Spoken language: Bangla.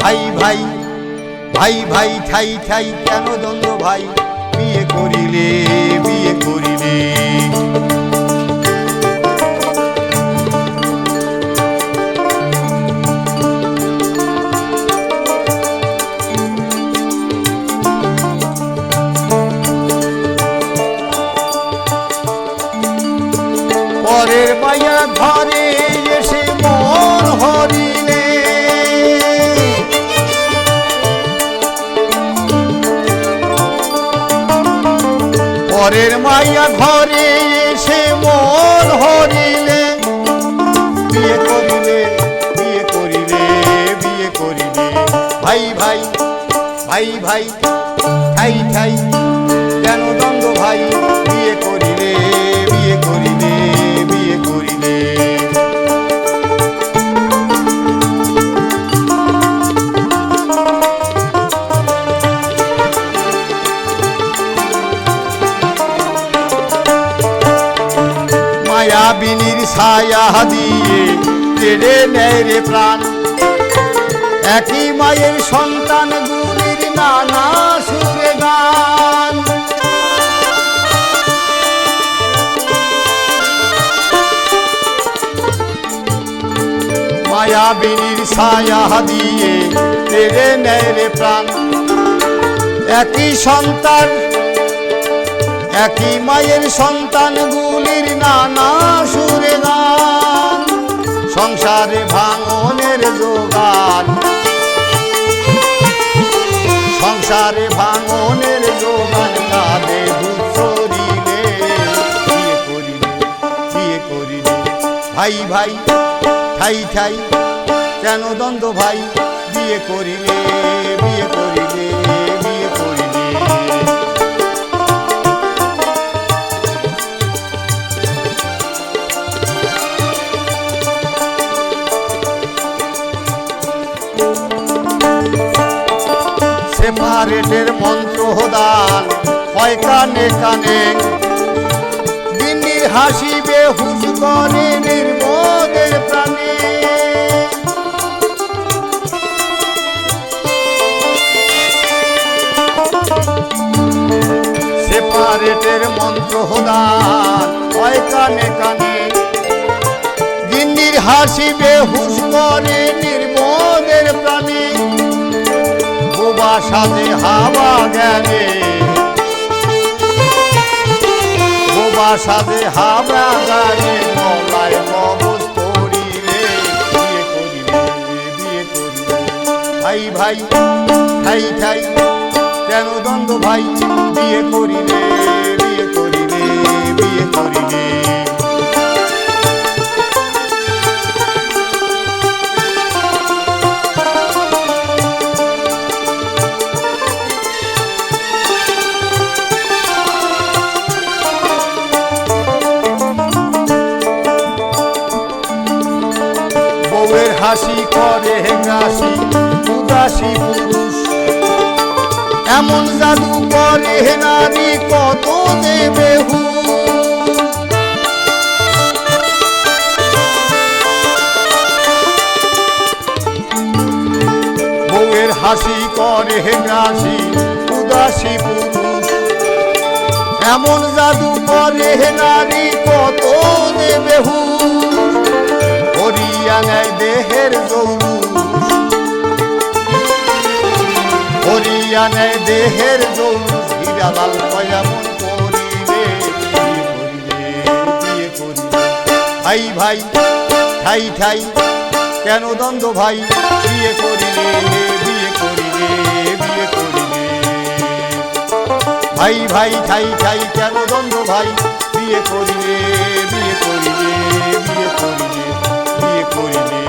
ভাই ভাই ভাই ভাই ঠাই ঠাই কেন দ্বন্দ্ব ভাই? বিয়ে করিলে পরের মাইয়া ঘরে এসে মন হরিলে বিয়ে করিলে বিয়ে করিলে বিয়ে করিলে। ভাই ভাই ভাই ভাই, ঠাই ঠাই কেন দ্বন্দ্ব ভাই। মায়াবিনীর ছায়া দিয়ে কেড়ে নেয় রে প্রাণ। একই মায়ের সন্তান গুলির নানা সুরে গান। মায়াবিনীর ছায়া দিয়ে কেড়ে নেয় রে প্রাণ। একই সন্তান একই মায়ের সন্তান গুলির নানা সুরে গান সংসারে ভাঙনের যোগান। সংসারে ভাঙনের যোগান কাঁদে ভূতরিলে বিয়ে করিলে বিয়ে করিলে। ভাই ভাই, ঠাই ঠাই, কেন দ্বন্দ্ব ভাই, বিয়ে করিলে। সেপারেটের মন্ত্র দান হয় কানে কানে। হাসিবে হুস নির্মদের প্রাণে। সেপারেটের মন্ত্র দান হয় কানে কানে। হাসিবে হুস নির্মদের প্রাণে। সাথে হাওয়া গেলে। বোবা সাথে হাওয়া গেলে মলায় মগজ করিলে বিয়ে করিলে ভাই ভাই ঠাই ঠাই কেন দ্বন্দ্ব ভাই, বিয়ে করিলে হাসি করে হেঙ্গাসি, উদাসী পুরুষ এমন জাদু করে নারী, কত দেবে হুশ। বউয়ের হাসি করে হেঙ্গাসি, উদাসী পুরুষ এমন জাদু করে নারী, কত। হরিয়া দেহের জৌলুস হরিয়া নেয় দেহের জৌলুস হীরা লাল কয়ামন করিলে ভাই ভাই, ঠাই ঠাই, কেন দ্বন্দ্ব ভাই? বিয়ে করিলে বিয়ে করিলে বিয়ে করিলে। ভাই ভাই, ঠাই ঠাই, কেন দ্বন্দ্ব ভাই? বিয়ে করিলে বিয়ে করিলে বিয়ে করিলে। বিয়ে করিলে